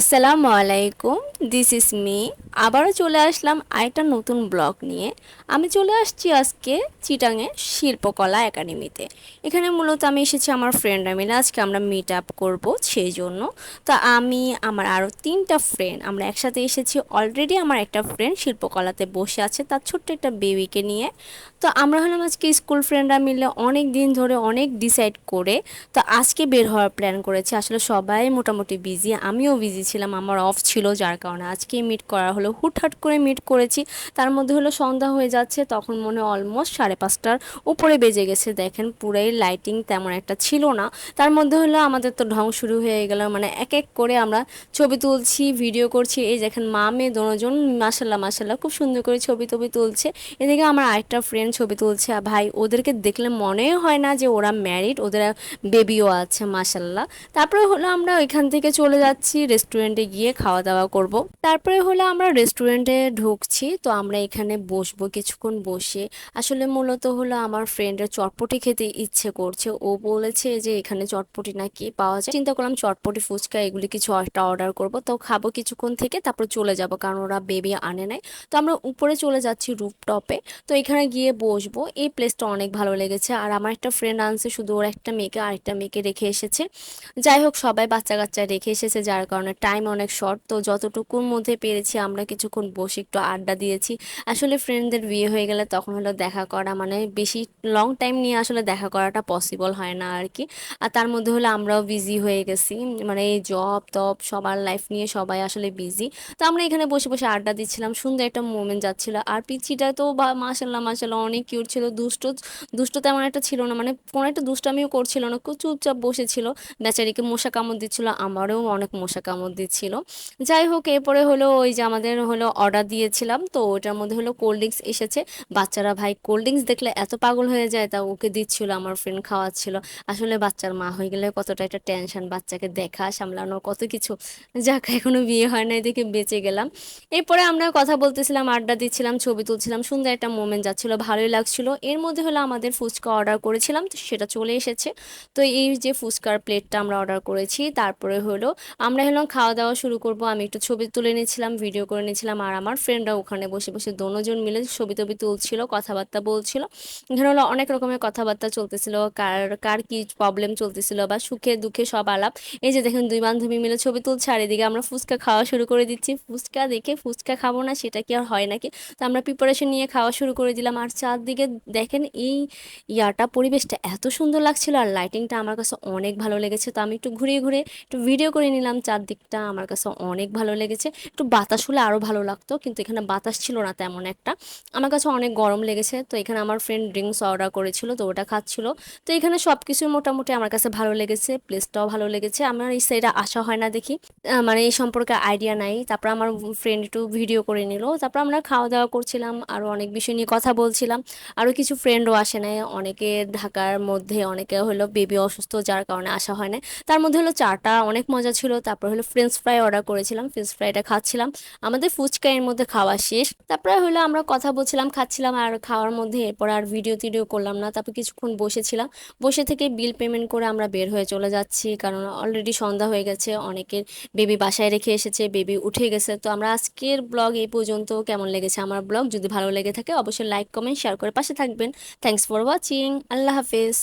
আসসালামু আলাইকুম this is me আবারও চলে আসলাম আরেকটা নতুন ব্লগ নিয়ে। আমি চলে আসছি আজকে চিটাঙে শিল্পকলা একাডেমিতে। এখানে মূলত আমি এসেছি আমার ফ্রেন্ডরা মিলে। আজকে আমরা মিট আপ করব সেই জন্য। তো আমি, আমার আরও তিনটা ফ্রেন্ড আমরা একসাথে এসেছি। অলরেডি আমার একটা ফ্রেন্ড শিল্পকলাতে বসে আছে, তার ছোট্ট একটা বেবিকে নিয়ে। তো আমরা হলাম আজকে স্কুল ফ্রেন্ডরা মিলে অনেক দিন ধরে অনেক ডিসাইড করে। তো আজকে বের হওয়ার প্ল্যান করেছি। আসলে সবাই মোটামুটি বিজি আমিও বিজি ছিলাম, আমার অফ ছিল, যার কারণে আজকে মিট করা হলো। হুটহাট করে মিট করেছি। তার মধ্যে হলো সন্ধ্যা হয়ে যাচ্ছে, তখন মনে অলমোস্ট সাড়ে পাঁচটার উপরে বেজে গেছে। দেখেন পুরাই লাইটিং তেমন একটা ছিল না। তার মধ্যে হলো আমাদের তো ঢং শুরু হয়ে গেল মানে এক এক করে আমরা ছবি তুলছি ভিডিও করছি। এই দেখেন মা, মেয়ে দুজন মাসাল্লাহ মাসাল্লাহ খুব সুন্দর করে ছবি টবি তুলছে। এদিকে আমার আরেকটা ফ্রেন্ড ছবি তুলছে আর ভাই, ওদেরকে দেখলে মনে হয় না যে ওরা ম্যারিড ওদের বেবিও আছে মাসাল্লাহ তারপরে হলো আমরা ওইখান থেকে চলে যাচ্ছি রেস্টুরেন্টে গিয়ে খাওয়া দাওয়া করব। তারপরে হলো আমরা রেস্টুরেন্টে ঢুকছি, তো আমরা এখানে বসবো কিছুক্ষণ বসে। আসলে মূলত হলো আমার ফ্রেন্ডের চটপটি খেতে ইচ্ছে করছে। ও বলেছে যে এখানে চটপটি না নাকি পাওয়া যায়। চিন্তা করলাম চটপটি, ফুচকা এগুলি কিছু একটা অর্ডার করব। তো খাব কিছুক্ষণ থেকে, তারপর চলে যাব, কারণ ওরা বেবি আনে নাই। তো আমরা উপরে চলে যাচ্ছি রুপটপে তো এখানে গিয়ে বসবো। এই প্লেসটা অনেক ভালো লেগেছে। আর আমার একটা ফ্রেন্ড আনছে, শুধু ওর একটা মেয়েকে, আরেকটা মেয়েকে রেখে এসেছে। যাই হোক, সবাই বাচ্চা কাচ্চা রেখে এসেছে, যার কারণে টাইম অনেক শর্ট তো যতটুকুর মধ্যে পেরেছি আমরা কিছুক্ষণ বসে একটু আড্ডা দিয়েছি। আসলে ফ্রেন্ডদের বিয়ে হয়ে গেলে তখন হলো দেখা করা মানে বেশি লং টাইম নিয়ে আসলে দেখা করাটা পসিবল হয় না আর কি আর তার মধ্যে হলো আমরাও বিজি হয়ে গেছি। মানে এই জব টপ সবার লাইফ নিয়ে সবাই আসলে বিজি তো আমরা এখানে বসে বসে আড্ডা দিচ্ছিলাম, সুন্দর একটা মোমেন্ট যাচ্ছিল। আর পিচিটা তো বা মাসাল্লাহ মাসাল্লাহ অনেক কিউট ছিল। দুষ্ট দুষ্ট তেমন একটা ছিল না। মানে কোনো একটা দুষ্টামিও করছিল না। খুব চুপচাপ বসেছিল। বেচারিকে মশা কামড় দিচ্ছিল। আমারও অনেক মশা কামড় দিচ্ছিল। যাই হোক, এরপরে হলো ওই যে আমাদের হলো অর্ডার দিয়েছিলাম, তো ওটার মধ্যে হলো কোল্ড ড্রিঙ্কস এসেছে। বাচ্চারা, ভাই কোল্ড ড্রিঙ্কস দেখলে এত পাগল হয়ে যায়। তা ওকে দিচ্ছিল, আমার ফ্রেন্ড খাওয়াচ্ছিল। আসলে বাচ্চার মা হয়ে গেলে কতটা একটা টেনশন বাচ্চাকে দেখা সামলানো কত কিছু। যাক, এখনও বিয়ে হয় না দেখে বেঁচে গেলাম। এরপরে আমরা কথা বলতেছিলাম, আড্ডা দিচ্ছিলাম, ছবি তুলছিলাম, সুন্দর একটা মোমেন্ট যাচ্ছিল, ভালোই লাগছিল। এর মধ্যে হলো আমাদের ফুচকা অর্ডার করেছিলাম, তো সেটা চলে এসেছে। তো এই যে ফুচকার প্লেটটা আমরা অর্ডার করেছি, তারপরে হলো আমরা হলাম খাওয়া দাওয়া শুরু করব। আমি একটু ছবি তুলে নিয়েছিলাম ভিডিও করে নিয়েছিলাম আর আমার ফ্রেন্ডরা ওখানে বসে বসে দোনোজন মিলে ছবি টবি তুলছিল, কথাবার্তা বলছিল। এখানে হলো অনেক রকমের কথাবার্তা চলতেছিল, কার কার কি প্রবলেম চলতেছিল বা সুখে দুঃখে সব আলাপ। এই যে দেখেন দুই বান্ধবী মিলে ছবি তুলছে, আর এদিকে আমরা ফুচকা খাওয়া শুরু করে দিচ্ছি। ফুচকা দেখে ফুচকা খাব না, সেটা কি আর হয় নাকি? তো আমরা প্রিপারেশন নিয়ে খাওয়া শুরু করে দিলাম। আর চারদিকে দেখেন এই ইয়াটা, পরিবেশটা এত সুন্দর লাগছিল আর লাইটিংটা আমার কাছে অনেক ভালো লেগেছে। তো আমি একটু ঘুরিয়ে ঘুরে একটু ভিডিও করে নিলাম, চারদিকটা আমার কাছে অনেক ভালো লেগেছে। একটু বাতাস হলে আরও ভালো লাগতো, কিন্তু এখানে বাতাস ছিল না তেমন একটা। আমার কাছে অনেক গরম লেগেছে, তো এখানে আমার ফ্রেন্ড ড্রিঙ্কস অর্ডার করেছিল, তো ওটা খাচ্ছিল। তো এখানে সব কিছুই মোটামুটি আমার কাছে ভালো লেগেছে প্লেসটাও ভালো লেগেছে। আমার এই সাইডে আসা হয় না দেখি মানে এই সম্পর্কে আইডিয়া নাই। তারপর আমার ফ্রেন্ড একটু ভিডিও করে নিল, তারপর আমরা খাওয়া দাওয়া করছিলাম আরও অনেক বিষয় নিয়ে কথা বলছিলাম। আরও কিছু ফ্রেন্ডও আসে নাই, অনেকে ঢাকার মধ্যে, অনেকে হলো বেবি অসুস্থ, যার কারণে আসা হয় না তার মধ্যে হলো চাটা অনেক মজা ছিল, তারপর হলো ফ্রেঞ্চ ফ্রাই অর্ডার করেছিলাম ফ্রেঞ্চ ফ্রাইটা খাচ্ছিলাম। আমাদের ফুচকা এর মধ্যে খাওয়া শেষ। তারপরে হলো আমরা কথা বলছিলাম, খাচ্ছিলাম আর খাওয়ার মধ্যে এরপর আর ভিডিও টিডিও করলাম না। তারপর কিছুক্ষণ বসেছিলাম। বসে থেকে বিল পেমেন্ট করে আমরা বের হয়ে চলে যাচ্ছি কারণ অলরেডি সন্ধ্যা হয়ে গেছে, অনেকের বেবি বাসায় রেখে এসেছে বেবি উঠে গেছে। তো আমরা আজকের ব্লগ এই পর্যন্ত। কেমন লেগেছে আমার ব্লগ যদি ভালো লেগে থাকে অবশ্যই লাইক কমেন্ট শেয়ার করে পাশে থাকবেন। থ্যাংকস ফর ওয়াচিং আল্লাহ হাফেজ।